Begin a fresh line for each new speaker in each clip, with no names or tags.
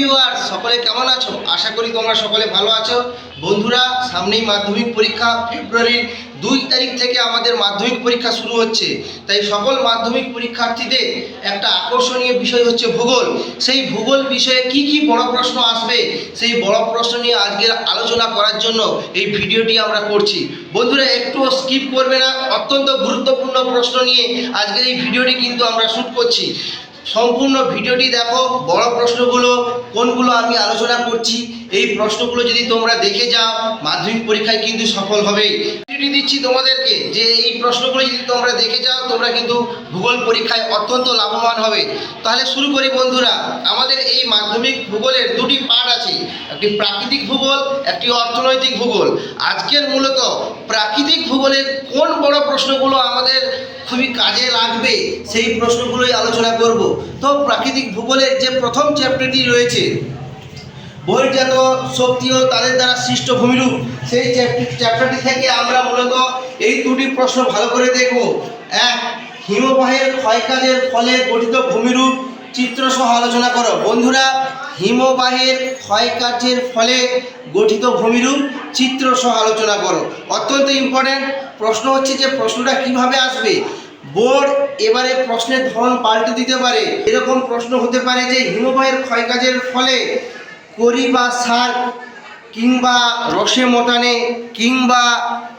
Viewer সকলে কেমন আছো? আশা করি তোমরা সকলে ভালো আছো। বন্ধুরা, সামনেই মাধ্যমিক পরীক্ষা, ফেব্রুয়ারির দুই তারিখ থেকে আমাদের মাধ্যমিক পরীক্ষা শুরু হচ্ছে। তাই সকল মাধ্যমিক পরীক্ষার্থীদের একটা আকর্ষণীয় বিষয় হচ্ছে ভূগোল। সেই ভূগোল বিষয়ে কি কি বড় প্রশ্ন আসবে, সেই বড় প্রশ্ন নিয়ে আজকের আলোচনা করার জন্য এই ভিডিওটি আমরা করছি। বন্ধুরা একটুও স্কিপ করবে না। অত্যন্ত গুরুত্বপূর্ণ প্রশ্ন নিয়ে আজকের এই ভিডিওটি কিন্তু আমরা শ্যুট করছি। সম্পূর্ণ ভিডিওটি দেখো, বড় প্রশ্নগুলো, কোনগুলো আমি আলোচনা করছি, এই প্রশ্নগুলো যদি তোমরা দেখে যাও, মাধ্যমিক পরীক্ষায় কিন্তু সফল হবে ভিডিওটি দিচ্ছি তোমাদেরকে যে এই প্রশ্নগুলো যদি তোমরা দেখে যাও, তোমরা কিন্তু ভূগোল পরীক্ষায় অত্যন্ত লাভবান হবে। তাহলে শুরু করি বন্ধুরা, আমাদের এই মাধ্যমিক ভূগোলের দুটি পার্ট আছে। একটি প্রাকৃতিক ভূগোল, একটি অর্থনৈতিক ভূগোল। আজকের মূলত প্রাকৃতিক ভূগোলের কোন বড় প্রশ্নগুলো আমাদের খুবই কাজে লাগবে সেই প্রশ্নগুলোই আলোচনা করব। তো প্রাকৃতিক ভূগোলের যে প্রথম চ্যাপ্টারটি রয়েছে বহির্জাত শক্তি ও তাদের দ্বারা সৃষ্ট ভূমিরূপ। সেই চ্যাপ্টার- চ্যাপ্টারটি থেকে আমরা মূলত এই দুটি প্রশ্ন ভালো করে দেখব। এক, হিমবাহের ক্ষয়কাজের ফলে গঠিত ভূমিরূপ, চিত্র সহ আলোচনা করো। বন্ধুরা হিমবাহের ক্ষয়কার্যের ফলে গঠিত ভূমিরূপ চিত্র সহ আলোচনা করো। অত্যন্ত ইম্পর্ট্যান্ট প্রশ্ন হচ্ছে যে প্রশ্নটা কীভাবে আসবে? বোর্ড এবারে প্রশ্নের ধরন পাল্টে দিতে পারে। এরকম প্রশ্ন হতে পারে যে হিমবাহের ক্ষয়কাজের ফলে করি বা সার কিংবা রসে মতানে কিংবা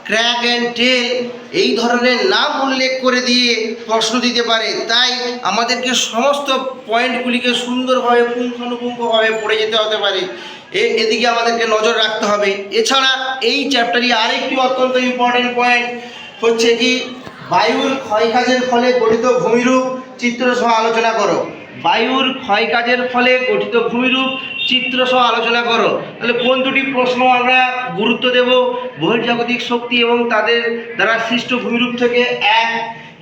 ক্র্যাক অ্যান্ড টেল এই ধরনের নাম উল্লেখ করে দিয়ে প্রশ্ন দিতে পারে। তাই আমাদেরকে সমস্ত পয়েন্টগুলিকে সুন্দরভাবে, পুঙ্খানুপুঙ্খভাবে পড়ে যেতে হতে পারে। এ, এদিকে আমাদেরকে নজর রাখতে হবে। এছাড়া এই চ্যাপ্টারই আরেকটি অত্যন্ত ইম্পর্টেন্ট পয়েন্ট হচ্ছে কি, বায়ুর ক্ষয়কাজের ফলে গঠিত ভূমিরূপ চিত্র সহ আলোচনা করো। বায়ুর ক্ষয়কাজের ফলে গঠিত ভূমিরূপ চিত্র সহ আলোচনা করো। তাহলে কোন দুটি প্রশ্ন আমরা গুরুত্ব দেব? বহির্জাগতিক শক্তি এবং তাদের দ্বারা সৃষ্ট ভূমিরূপ থেকে এক।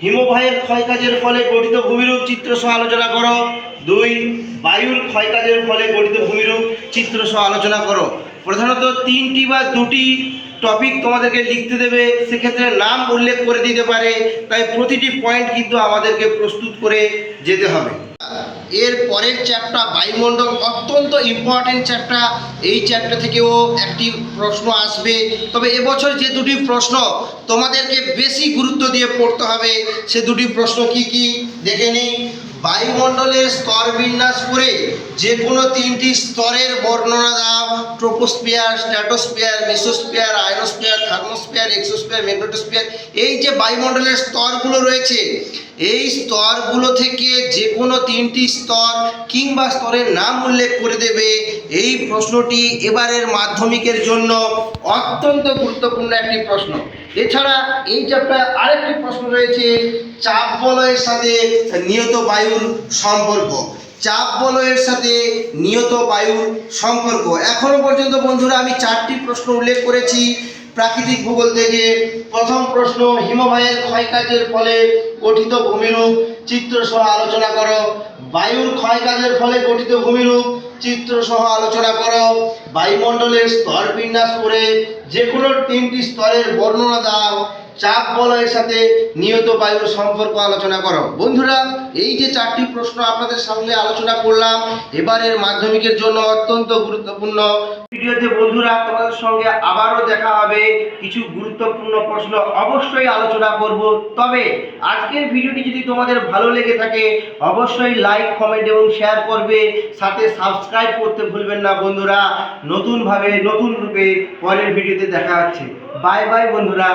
হিমবাহের ক্ষয়কাজের ফলে গঠিত ভূমিরূপ চিত্র সহ আলোচনা করো। দুই, বায়ুর ক্ষয়কাজের ফলে গঠিত ভূমিরূপ চিত্র সহ আলোচনা করো। প্রধানত তিনটি বা দুটি টপিক তোমাদেরকে লিখতে দেবে, সেক্ষেত্রে নাম উল্লেখ করে দিতে পারে, তাই প্রতিটি পয়েন্ট কিন্তু আমাদেরকে প্রস্তুত করে যেতে হবে। এর পরের চ্যাপ্টার বায়ুমণ্ডল অত্যন্ত ইম্পর্টেন্ট চ্যাপ্টার এই চ্যাপ্টার থেকেও একটি প্রশ্ন আসবে। তবে এবছর যে দুটি প্রশ্ন তোমাদেরকে বেশি গুরুত্ব দিয়ে পড়তে হবে, সে দুটি প্রশ্ন কি কি? দেখে নিই। বায়ুমণ্ডলের স্তর বিন্যাস করে যে কোনো তিনটি স্তরের বর্ণনা দাও। Troposphere stratosphere mesosphere ionosphere thermosphere exosphere magnetosphere এই যে বায়ুমণ্ডলের স্তরগুলো রয়েছে এই স্তরগুলো থেকে যে কোনো তিনটি স্তর কিংবা স্তরের নাম উল্লেখ করে দেবে। এই প্রশ্নটি এবারের মাধ্যমিকের জন্য অত্যন্ত গুরুত্বপূর্ণ একটি প্রশ্ন। এছাড়া এই চ্যাপ্টার আরেকটি প্রশ্ন রয়েছে, চাপ বলয়ের সাথে নিয়ত বায়ুর সম্পর্ক। চাপ বলয়ের সাথে নিয়ত বায়ুর সম্পর্ক। এখনও পর্যন্ত বন্ধুরা আমি চারটি প্রশ্ন উল্লেখ করেছি। প্রাকৃতিক ভূগোল থেকে প্রথম প্রশ্ন হিমবাহের ক্ষয়কাজের ফলে গঠিত ভূমিরূপ চিত্র সহ আলোচনা করো। বায়ুর ক্ষয়কাজের ফলে গঠিত ভূমিরূপ চিত্র সহ আলোচনা করো। বায়ুমণ্ডলের স্তর বিন্যাস করে যে কোনো তিনটি স্তরের বর্ণনা দাও। চাপ বলয়ের সাথে নিয়ত বায়ুর সম্পর্ক আলোচনা করো। বন্ধুরা, এই যে চারটি প্রশ্ন আপনাদের সামনে আলোচনা করলাম, এবারের মাধ্যমিকের জন্য অত্যন্ত গুরুত্বপূর্ণ। ভিডিওতে বন্ধুরা, তোমাদের সঙ্গে আবারও দেখা হবে। কিছু গুরুত্বপূর্ণ প্রশ্ন অবশ্যই আলোচনা করব। তবে আজকের ভিডিওটি যদি তোমাদের ভালো লেগে থাকে, অবশ্যই লাইক কমেন্ট এবং শেয়ার করবে। সাথে সাবস্ক্রাইব করতে ভুলবেন না বন্ধুরা। নতুনভাবে, নতুন রূপে পরের ভিডিওতে দেখা হচ্ছে। বাই বাই বন্ধুরা।